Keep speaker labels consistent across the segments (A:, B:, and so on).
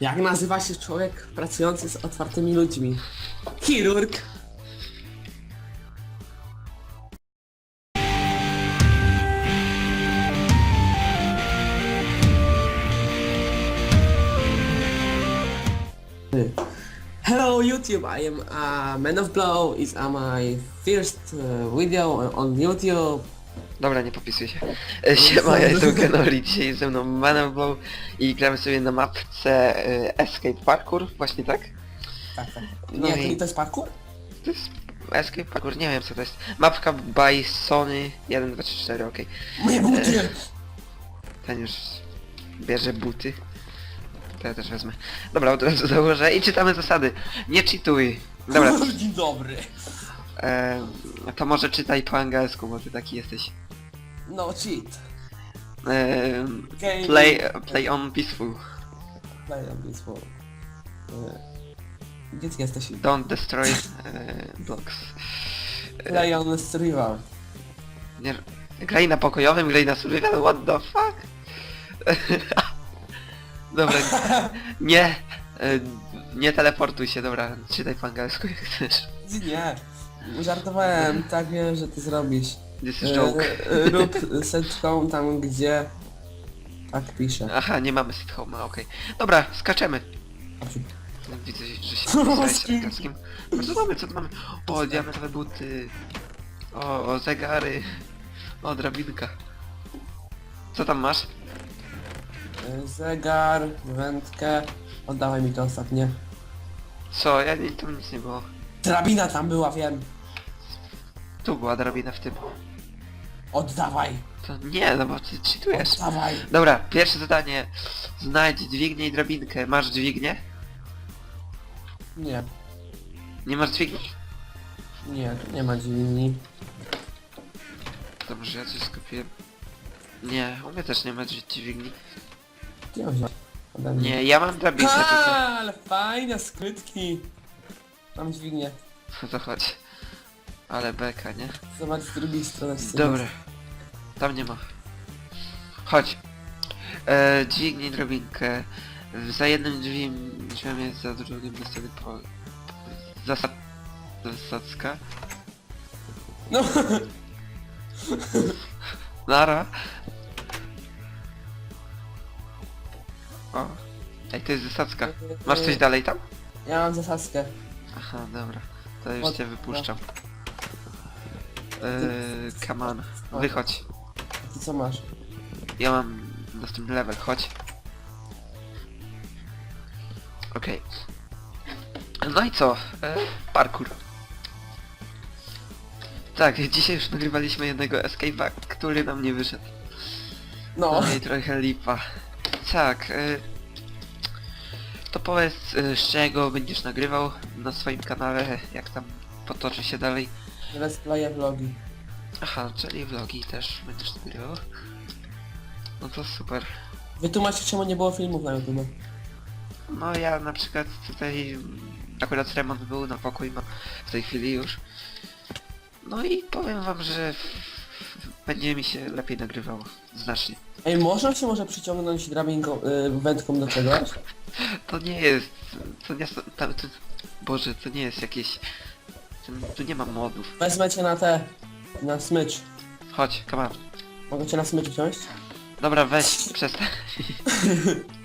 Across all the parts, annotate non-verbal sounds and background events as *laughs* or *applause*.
A: Jak nazywa się człowiek pracujący z otwartymi ludźmi? Chirurg. Hello YouTube, I am uh, Man of Blow. It's uh, my first uh, video on- on YouTube.
B: Dobra, nie popisuj się. E, Siema, ja jestem Kenoli, dzisiaj jest ze mną Man Blow i gramy sobie na mapce e, Escape Parkour, właśnie tak?
A: Tak, tak.
B: No
A: Nie,
B: i-
A: to jest parkour?
B: To jest Escape Parkour, nie wiem co to jest. Mapka by Sony 1, 2, 3, 4, okej.
A: Moje buty!
B: Ten już bierze buty. To ja też wezmę. Dobra, od razu założę i czytamy zasady. Nie cheatuj. Dobra, *laughs*
A: Dzień dobry.
B: E, to może czytaj po angielsku, bo ty taki jesteś.
A: No cheat.
B: E,
A: Game-
B: play, play on peaceful.
A: Play on this. E, Gdzie ty jesteś?
B: Don't destroy e, blocks.
A: Play on survival.
B: Nie, graj na pokojowym, graj na survival, what the fuck? *laughs* dobra, nie, e, nie teleportuj się, dobra, czytaj po angielsku jak chcesz.
A: Nie. Żartowałem, tak wiem, że ty zrobisz.
B: This
A: E,
B: is joke.
A: e, Rób set home tam, gdzie... Tak pisze.
B: Aha, nie mamy sit home'a, okej. Dobra, skaczemy. Widzę, że się angielskim. Co mamy, co tu mamy? O, diamentowe buty. O, o, zegary. O, drabinka. Co tam masz?
A: E, Zegar, wędkę. Oddawaj mi to ostatnie.
B: Co? Ja nie, tam nic nie było.
A: Drabina tam była, wiem.
B: Tu była drabina w tym.
A: Oddawaj.
B: To nie, no bo ty cheatujesz.
A: Oddawaj.
B: Dobra, pierwsze zadanie. Znajdź dźwignię i drabinkę. Masz dźwignię?
A: Nie.
B: Nie masz dźwigni?
A: Nie, tu nie ma dźwigni.
B: Dobrze, ja coś skupiłem. Nie, u mnie też nie ma dź- dźwigni.
A: Gdzie ją wziąć? Ode mnie.
B: Nie, ja mam drabinkę
A: Ha,
B: tylko.
A: ale fajne skrytki. Mam dźwignię.
B: No *laughs* to chodź. Ale beka, nie?
A: Zobacz z drugiej strony.
B: Dobra. Tam nie ma. Chodź. E, dźwignij drabinkę. Za jednym drzwiem, drzwiem jest, za drugim następny po... Zasad... Zasadzka.
A: No.
B: Nara. O. Ej, to jest zasadzka. Masz coś dalej tam?
A: Ja mam zasadzkę.
B: Aha, dobra. To już
A: Od-
B: cię wypuszczam. Eee, come on. Wychodź.
A: Ty co masz?
B: Ja mam następny level, chodź. Okej. No i co? E, parkour. Tak, dzisiaj już nagrywaliśmy jednego escape'a, który nam nie wyszedł.
A: No.
B: No i trochę lipa. Tak, e, to powiedz e, z czego będziesz nagrywał na swoim kanale, jak tam potoczy się dalej.
A: Let's play vlogi.
B: Aha, czyli vlogi też będziesz nagrywał. No to super.
A: Wytłumacz czemu nie było filmów na YouTube.
B: No ja na przykład tutaj mm, akurat remont był na pokój mam w tej chwili już. No i powiem wam, że będzie mi się lepiej nagrywało. Znacznie.
A: Ej, można się może przyciągnąć drabinką, y, wędką do czegoś? *laughs*
B: To nie jest... To nie. To, to, Boże, to nie jest jakieś... To, tu nie ma modów.
A: Wezmę cię na te... na smycz.
B: Chodź, come on.
A: Mogę cię na smycz wziąć?
B: Dobra, weź, przestań. *laughs*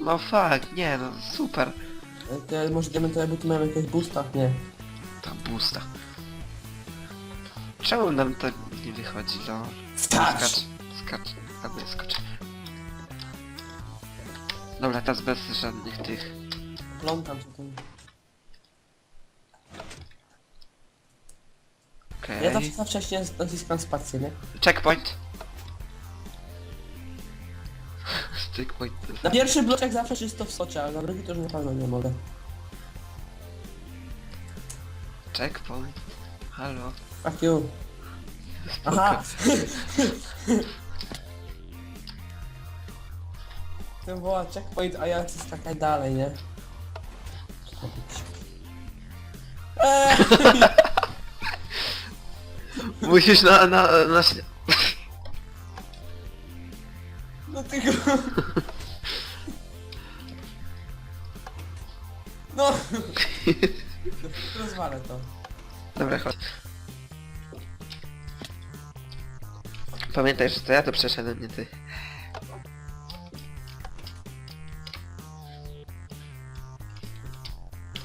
B: No fuck, nie no, super.
A: Te może diamentowe buty mają jakieś boosta? Nie.
B: Tam busta. Czemu nam to nie wychodzi, no?
A: Skacz!
B: Skacz, skacz, albo skacz. Dobra, teraz bez żadnych tych.
A: Plątam się tym.
B: Okej.
A: Ja zawsze za wcześnie naciskam spację, nie?
B: Checkpoint. *laughs* Checkpoint.
A: Na pierwszy bloczek zawsze czysto w socie, ale na drugi to już na pewno nie mogę.
B: Checkpoint. Halo.
A: Fuck you. Aha! *laughs* To była checkpoint, a ja chcę skakać dalej, nie? Eee!
B: Musisz na, na, na...
A: No ty No. Rozwalę to.
B: Dobra, chodź. Pamiętaj, że to ja to przeszedłem, nie ty.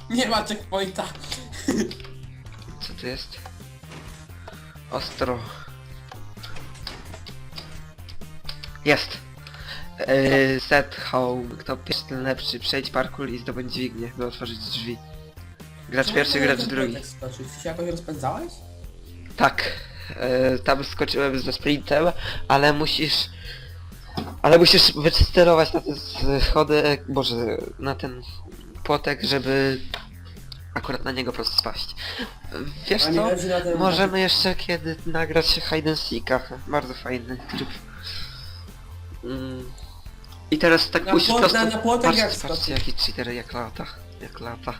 A: Nie ma checkpointa.
B: Co to jest? Ostro. Jest! Yy, set home. Kto pierwszy ten lepszy. Przejdź parkour i zdobądź dźwignię, by otworzyć drzwi. Gracz pierwszy, gracz drugi.
A: Tak skoczyć. Ty się jakoś rozpędzałeś?
B: Tak. E, tam skoczyłem ze sprintem, ale musisz... Ale musisz wycelować na ten schody, boże, na ten płotek, żeby akurat na niego po prostu spaść. Wiesz co?
A: leży na tym-
B: Możemy jeszcze kiedy nagrać hide and seeka. Bardzo fajny tryb. Mm. I teraz tak
A: Na
B: musisz
A: płot-
B: prosto...
A: na- na płotek
B: patrzcie,
A: jak
B: patrzcie
A: skoczy.
B: jaki cheater, jak lata. Jak lata.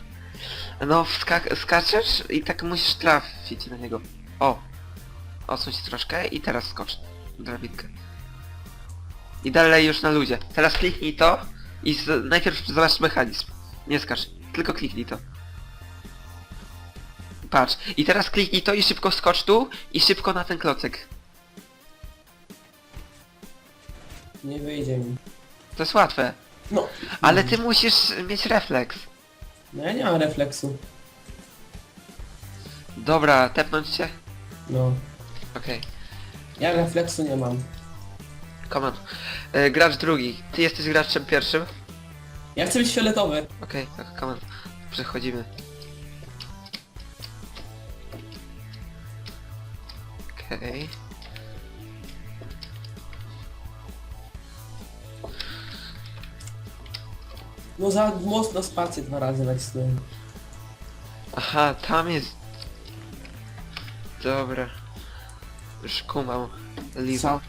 B: No, wska- skaczesz i tak musisz trafić na niego. O! Odsuń się troszkę i teraz skocz. Drabinkę. I dalej już na ludzie. Teraz kliknij to i z- najpierw zobacz mechanizm. Nie skacz, tylko kliknij to. Patrz. I teraz kliknij to i szybko skocz tu i szybko na ten klocek.
A: Nie wyjdzie mi.
B: To jest łatwe.
A: No.
B: Ale ty musisz mieć refleks.
A: No ja nie mam refleksu.
B: Dobra, tepnąć cię?
A: No.
B: Okej.
A: Ja refleksu nie mam.
B: Come on. E, gracz drugi. Ty jesteś graczem pierwszym?
A: Ja chcę być fioletowy.
B: Okej, tak, come on. Przechodzimy. Okej.
A: No za mocno spację dwa razy nacisnąłem.
B: Aha, tam jest... Dobra. Już kumam. Liwa.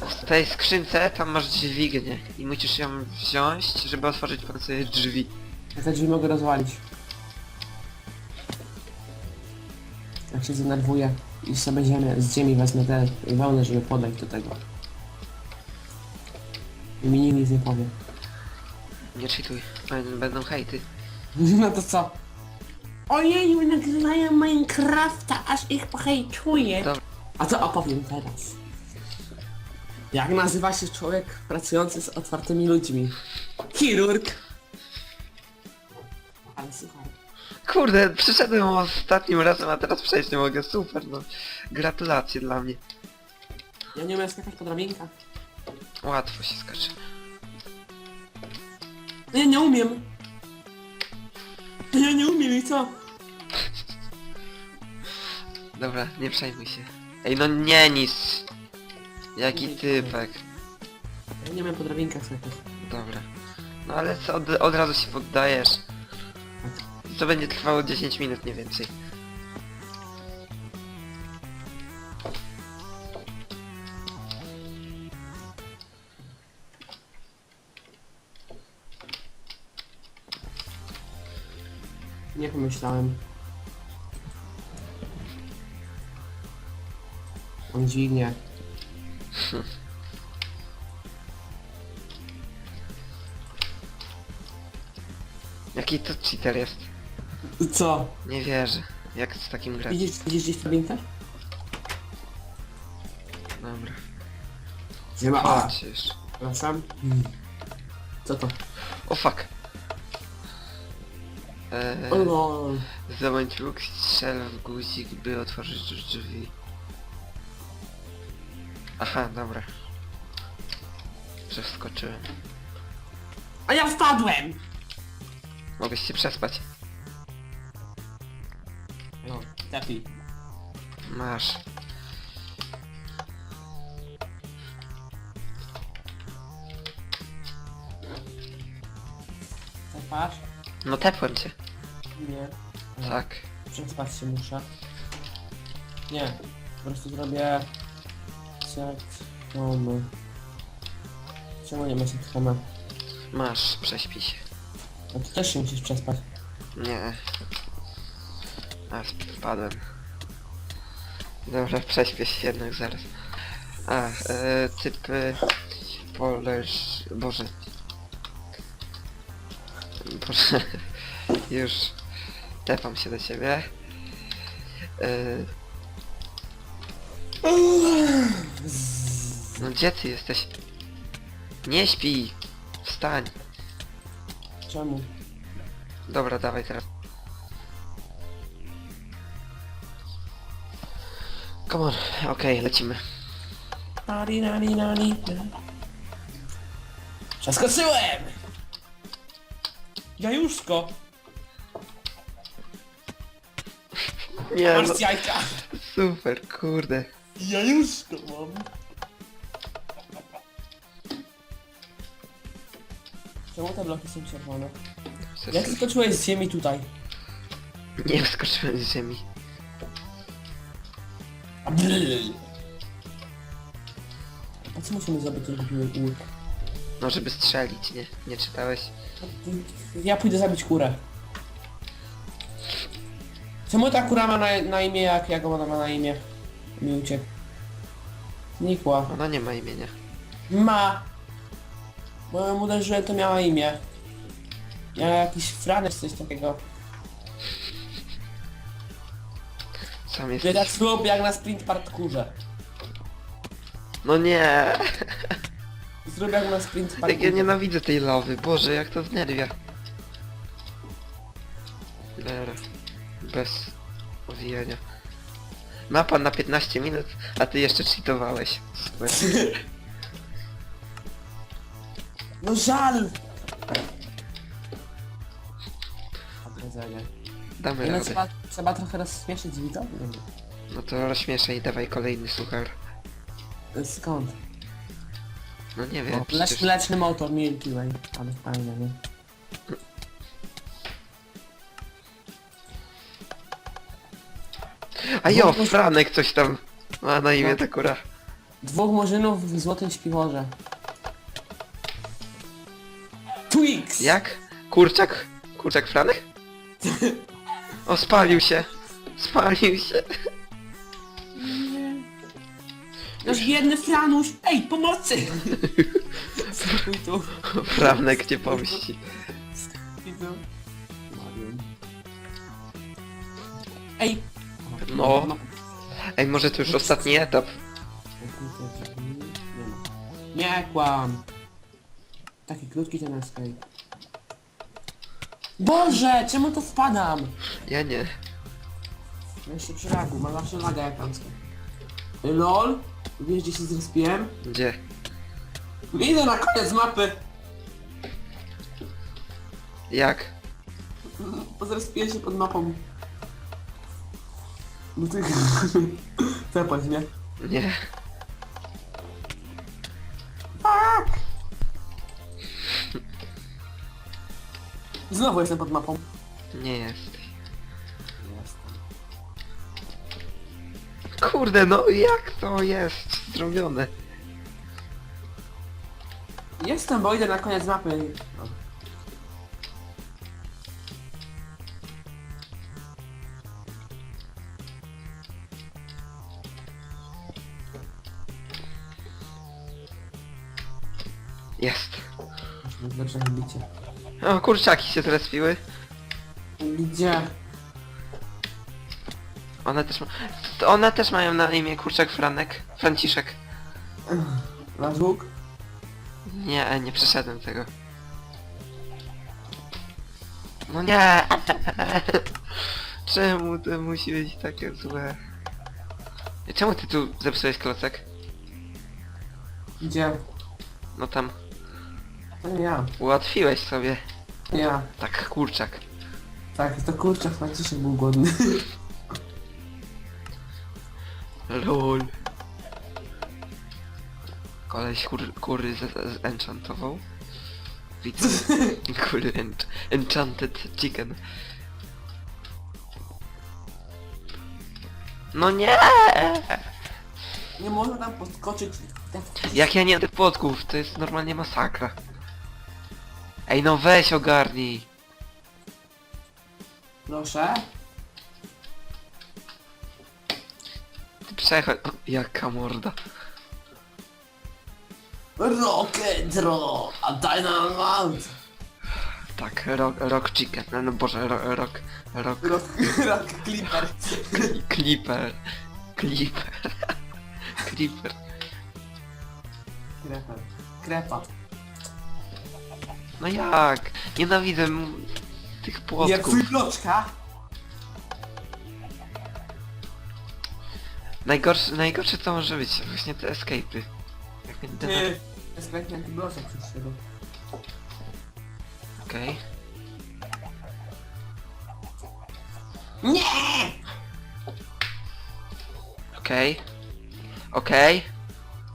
A: Co?
B: W tej skrzynce tam masz dźwignię i musisz ją wziąć, żeby otworzyć pan sobie drzwi.
A: Ja te drzwi mogę rozwalić. Jak się zdenerwuję i sobie ziemię, z ziemi wezmę te wełny, żeby podejść do tego. I mi nikt nic nie powie.
B: Nie cheatuj, będą- będą hejty. *laughs*
A: No to co? Ojej, nagrywają Minecrafta, aż ich pohejczuję.
B: Dobra.
A: A co opowiem teraz? Jak nazywa się człowiek pracujący z otwartymi ludźmi? Chirurg. Ale słuchaj.
B: Kurde, przyszedłem ostatnim razem, a teraz przejść nie mogę. Super, no. Gratulacje dla mnie.
A: Ja nie umiem skakać po drabinkach.
B: Łatwo się skacze.
A: Ja nie umiem. Ja nie umiem i co?
B: Dobra, nie przejmuj się. Ej, no nie nic. Jaki typek.
A: Ja nie umiem po drabinkach skakać.
B: Dobra. No ale co, od, od razu się poddajesz. To będzie trwało 10 minut, nie więcej.
A: Nie pomyślałem. On dźwignie. *laughs*
B: Jaki to cheater jest?
A: I co?
B: Nie wierzę. Jak z takim grać?
A: Widzisz, widzisz gdzieś drabinkę?
B: Dobra.
A: Ziema. A,
B: Chodź już.
A: przepraszam. Co to?
B: O fuck. Eee,
A: O no.
B: Zdobądź łuk, strzel w guzik, by otworzyć drzwi. Aha, dobra. Przeskoczyłem.
A: A ja wpadłem!
B: Mogę się przespać.
A: Tapi.
B: Masz.
A: Tepasz?
B: No tepłem cię.
A: Nie.
B: Tak.
A: Przespać się muszę. Nie. Po prostu zrobię... Set home. Czemu nie ma set home?
B: Masz, prześpij się.
A: No ty też się musisz przespać.
B: Nie. A, spadłem. Dobra, prześpię się jednak zaraz. A, e, typ... E, Poleż... Boże. Boże. *laughs* Już. Tepam się do ciebie. Yy... No gdzie ty jesteś? Nie śpij! Wstań!
A: Czemu?
B: Dobra, dawaj teraz. Come on, okej, lecimy.
A: Nari, nari, nari. Przeskoczyłem! Jajuszko!
B: Nie no,
A: Masz jajka!
B: super, kurde.
A: Jajuszko mam! Czemu te bloki są czerwone? Jak skoczyłeś z ziemi tutaj?
B: Nie wskoczyłem z ziemi.
A: A co musimy zrobić, żeby łuk?
B: No żeby strzelić, nie? Nie czytałeś?
A: Ja pójdę zabić kurę. Czemu ta kura ma na, na imię jak, jak ona ma na imię? Mi uciekł. Nikła.
B: Ona nie ma imienia.
A: Ma! Bo ją uderzyłem, to miała imię. Miała jakiś franek, coś takiego.
B: Sam jest.
A: Bieda słup jak na sprint parkurze.
B: No nie!
A: Zrób jak na sprint *laughs*
B: Jak
A: parkurze.
B: ja nienawidzę tej lawy, boże jak to znerwia. Ler. Bez owijania. Mapa na 15 minut, a ty jeszcze cheatowałeś. Super.
A: No żal! Powiedzenie.
B: Damy
A: No
B: radę.
A: trzeba, trzeba trochę rozśmieszyć widok?
B: No to rozśmieszaj dawaj kolejny suchar.
A: Skąd?
B: No nie wiem,
A: O,
B: przecież...
A: Lecz, leczny motor Milky Way. Ale fajne, nie?
B: A jo, Franek coś tam ma na imię ta kura.
A: Dwóch murzynów w złotym śpiworze. Twix!
B: Jak? Kurczak? Kurczak Franek? *laughs* O, spalił się. Spalił się.
A: Nasz biedny Franuś! Ej, pomocy! Spokój tu.
B: Franek cię pomści.
A: Widzę. Ej!
B: No. Ej, może to już ostatni etap.
A: Nie ma. Nie kłam. Taki krótki ten escape. Boże, czemu to wpadam?
B: Ja nie.
A: Ja się przy lagu, mam zawsze laga japańska. LOL? Wiesz gdzie się zrespiłem?
B: Gdzie?
A: Idę na koniec mapy!
B: Jak?
A: Zrespiłem się pod mapą. No ty... *laughs* Cepać mnie.
B: Nie.
A: Znowu jestem pod mapą.
B: Nie jest. Kurde, no jak to jest zrobione?
A: Jestem, bo idę na koniec mapy.
B: Jest.
A: Bicie.
B: O, kurczaki się zrespiły.
A: Gdzie?
B: One też ma... to One też mają na imię kurczak Franek. Franciszek.
A: Masz łuk?
B: Nie, nie przeszedłem tego. No nie! *laughs* Czemu to musi być takie złe? Czemu ty tu zepsułeś klocek?
A: Gdzie?
B: No tam
A: To ja.
B: ułatwiłeś sobie.
A: Ja.
B: Tak, kurczak.
A: Tak, to kurczak Franciszek był głodny.
B: LOL. Koleś kur, kury z- zenchantował. Widzę. *laughs* Kury ench enchanted chicken. No nie!
A: Nie można tam podskoczyć. Tak.
B: Jak ja nie mam tych płotków, to jest normalnie masakra. Ej no weź ogarnij.
A: Proszę.
B: Ty Przechodź. O, jaka morda.
A: Rock and roll, a dynamite.
B: Tak, rock, rock chicken. No, no boże, rock, rock, rock, *laughs*
A: Rock, rock clipper.
B: Cli- Clipper. Clipper. Clipper. *laughs*
A: Krepa. Krepa.
B: No jak? Nienawidzę m- tych
A: Nie
B: płotków.
A: psuj bloczka.
B: Najgorsze, najgorsze co może być, właśnie te escape'y. Jak mnie dener-
A: Ty. Jest klęknięty bloczek siebie.
B: Okej.
A: Nie!
B: Okej. Okej.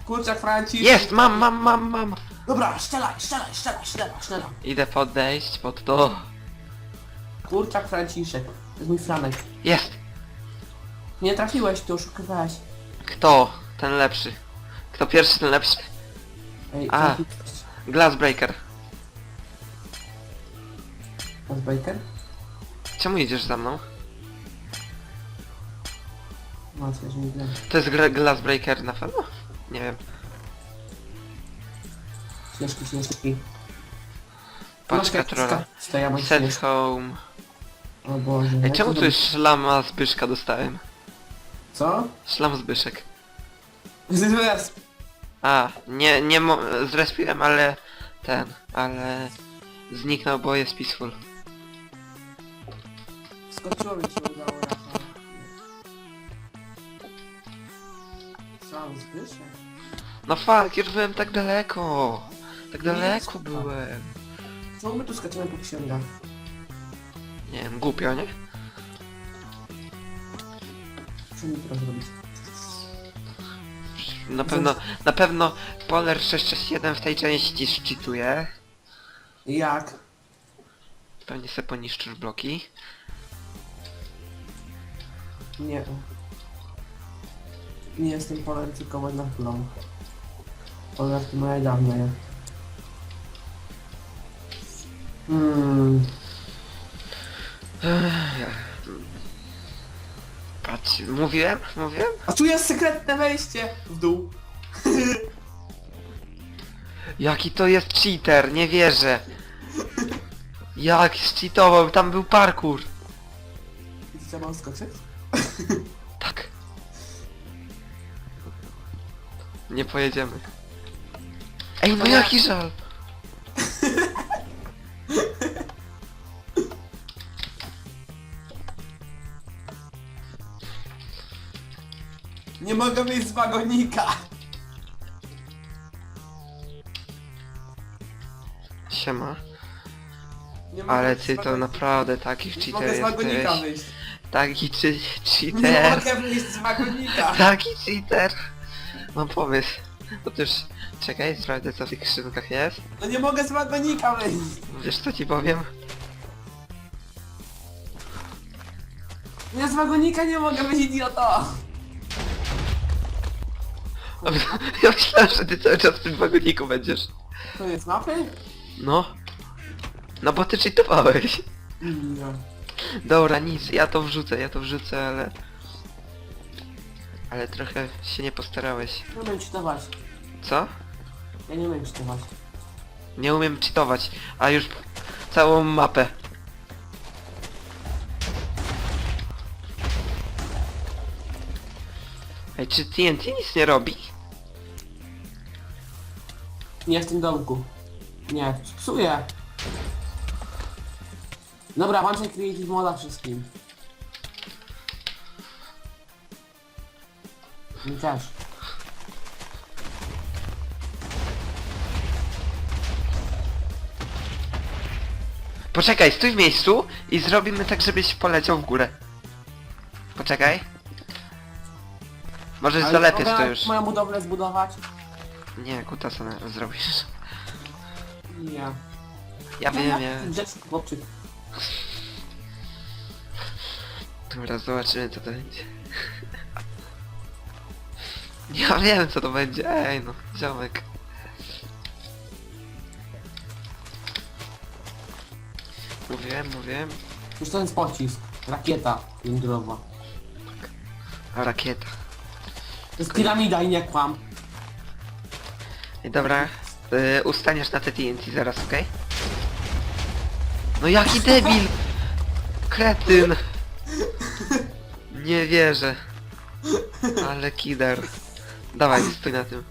A: Kurczak Franciszek.
B: Jest! Mam, mam, mam, mam!
A: Dobra, strzelaj, strzelaj, strzelaj, strzelaj, strzelaj.
B: Idę podejść pod to.
A: Kurczak Franciszek. To jest mój Franek.
B: Jest!
A: Nie trafiłeś, ty oszukywałeś.
B: Kto? Ten lepszy. Kto pierwszy, ten lepszy.
A: Ej,
B: A.
A: trafiłeś.
B: Glassbreaker.
A: Masz?
B: Czemu idziesz za mną?
A: Coś nie wiem.
B: To jest gra- Glassbreaker na pewno? Nie wiem.
A: Śnieżki, śnieżki.
B: Paczka trolla. Set
A: śnieżki.
B: home.
A: O Boże.
B: Ej,
A: jak
B: czemu
A: to
B: tu jest szlama Zbyszka dostałem?
A: Co?
B: Szlam Zbyszek.
A: Zaraz.
B: A, nie, nie mo... zrespiłem, ale... Ten, ale... Zniknął, bo jest peaceful.
A: Skoczyło mi się udało raz. Sam Zbyszek?
B: No fuck, już byłem tak daleko. Tak daleko byłem.
A: Czemu my tu skaczemy po księgach?
B: Nie wiem, głupio, nie?
A: Co mi teraz robić?
B: Na pewno, na pewno Polar 661 w tej części szczytuje.
A: Jak?
B: Pewnie se poniszczysz bloki.
A: Nie. Nie jestem polem, tylko wojnachulą. Polar to moja dawna. Hmm.
B: Patrz, mówiłem? Mówiłem?
A: A tu jest sekretne wejście w dół. *laughs*
B: Jaki to jest cheater, nie wierzę. Jak cheatował, tam był parkour.
A: I Trzeba mam skoczyć? *laughs*
B: Tak. Nie pojedziemy. Ej, no jaki żal.
A: Mogę wyjść z wagonika!
B: Siema.
A: Nie mogę
B: Ale
A: wyjść z
B: ty to
A: wagonika.
B: naprawdę taki
A: Nie
B: cheater
A: mogę z wagonika
B: jesteś.
A: wyjść.
B: Taki czy
A: Nie
B: cheater.
A: mogę wyjść z wagonika! *laughs*
B: Taki cheater. Mam pomysł. Otóż, czekaj, sprawdzę co w tych skrzynkach jest.
A: No nie mogę z wagonika wyjść!
B: Wiesz co ci powiem?
A: Ja z wagonika nie mogę wyjść, idioto! *laughs*
B: Ja myślałem, że ty cały czas w tym wagoniku będziesz.
A: To jest mapy?
B: No. No bo ty cheatowałeś.
A: Nie.
B: Dobra, nic, ja to wrzucę, ja to wrzucę, ale... Ale trochę się nie postarałeś.
A: Nie umiem czytować.
B: Co?
A: Ja nie umiem czytować.
B: Nie umiem cheatować, a już całą mapę. Ej, czy TNT nic nie robi?
A: Nie w tym domku. Nie, psuję. Dobra, włączaj Creative Moda wszystkim. Mi też.
B: Poczekaj, stój w miejscu i zrobimy tak, żebyś poleciał w górę. Poczekaj. Możesz
A: Ale
B: zalepieć
A: mogę
B: to już.
A: moją budowlę zbudować?
B: Nie, kutasa na- zrobisz.
A: Nie.
B: Ja wiem, ja...
A: Grzeczny chłopczyk.
B: Dobra, zobaczymy co to będzie. *laughs* Ja wiem co to będzie, ej no, ziomek. Mówiłem, mówiłem.
A: Już to jest pocisk. Rakieta jądrowa.
B: A rakieta.
A: To jest piramida i nie kłam.
B: Dobra, y, ustaniesz na te TNT zaraz, okej? No jaki debil! Kretyn! Nie wierzę. Ale kider. Dawaj, stój na tym.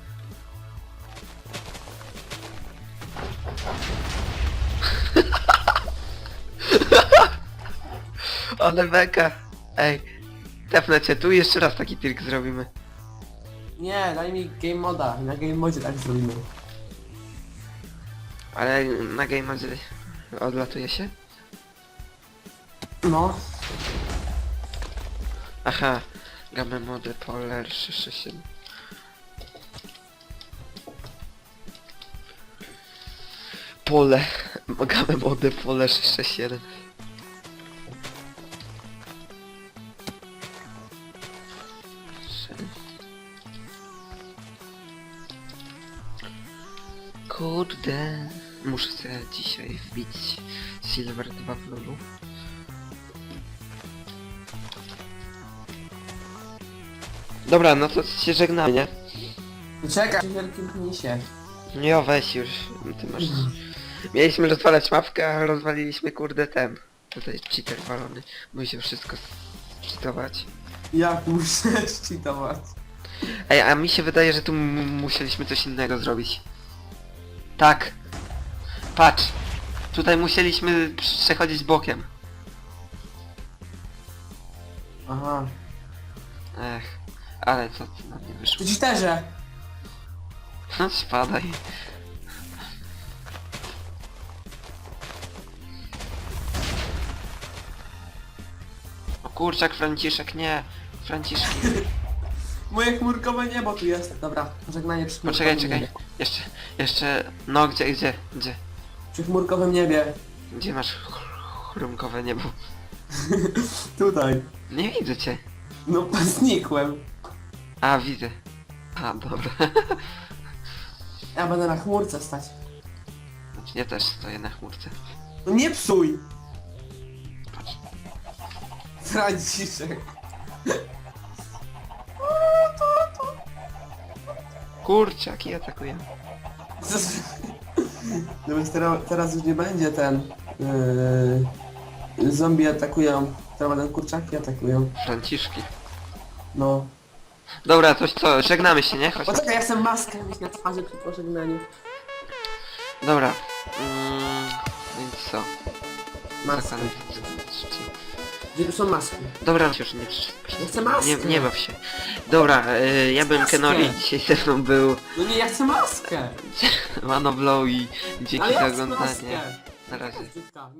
B: *laughs* Ale beka. Ej, tepnę cię tu jeszcze raz taki trik zrobimy.
A: Nie, daj mi game moda. Na game modzie tak zrobimy.
B: Ale na game modzie odlatuje się?
A: No.
B: Aha, gamę mody Polar 667. Pole, *laughs* gamę mody Polar 667. Kurde, muszę sobie dzisiaj wbić Silver 2 w lulu. Dobra, no to się żegnamy, nie?
A: Czekaj, w wielkim penisie.
B: Nie, o, weź już, ty masz... Mieliśmy rozwalać mapkę, a rozwaliliśmy kurde ten. Tutaj cheater walony. Musi wszystko cheatować.
A: Jak muszę *laughs* cheatować?
B: Ej, a mi się wydaje, że tu musieliśmy coś innego zrobić. Tak. Patrz. Tutaj musieliśmy przechodzić bokiem.
A: Aha.
B: Ech. Ale co ty na mnie wyszło?
A: Ty cheaterze!
B: No spadaj. O kurczak, Franciszek, nie. Franciszek. *laughs*
A: Moje chmurkowe niebo tu jest. Dobra, żegnanie przy chmurkowym
B: Poczekaj, czekaj.
A: niebie.
B: Jeszcze, jeszcze... No, gdzie, gdzie, gdzie?
A: Przy chmurkowym niebie.
B: Gdzie masz ch- chrumkowe niebo? *laughs*
A: Tutaj.
B: Nie widzę cię.
A: No, *laughs* znikłem.
B: A, widzę. A, dobra. *laughs*
A: Ja będę na chmurce stać.
B: Znaczy, ja też stoję na chmurce.
A: No nie psuj! Franciszek.
B: Kurczaki atakuję. *laughs*
A: No więc teraz, teraz już nie będzie ten... Yy, zombie atakują. Teraz będą kurczaki atakują.
B: Franciszki.
A: No.
B: Dobra, to co, żegnamy się, nie? Chodź.
A: Poczekaj, ja chcę maskę mieć na twarzy przy pożegnaniu.
B: Dobra. Mm, więc co?
A: Maskę.
B: Zakładam-
A: Gdzie są maski?
B: Dobra, już nie
A: Ja chcę maskę.
B: Nie, nie baw się. Dobra, y, ja bym
A: Maskę.
B: Kenori, dzisiaj ze mną był
A: No nie, ja chcę maskę! *laughs*
B: Mano Blow i dzięki
A: Ale
B: za
A: ja chcę
B: oglądanie.
A: maskę!
B: Na razie.
A: Brzydka.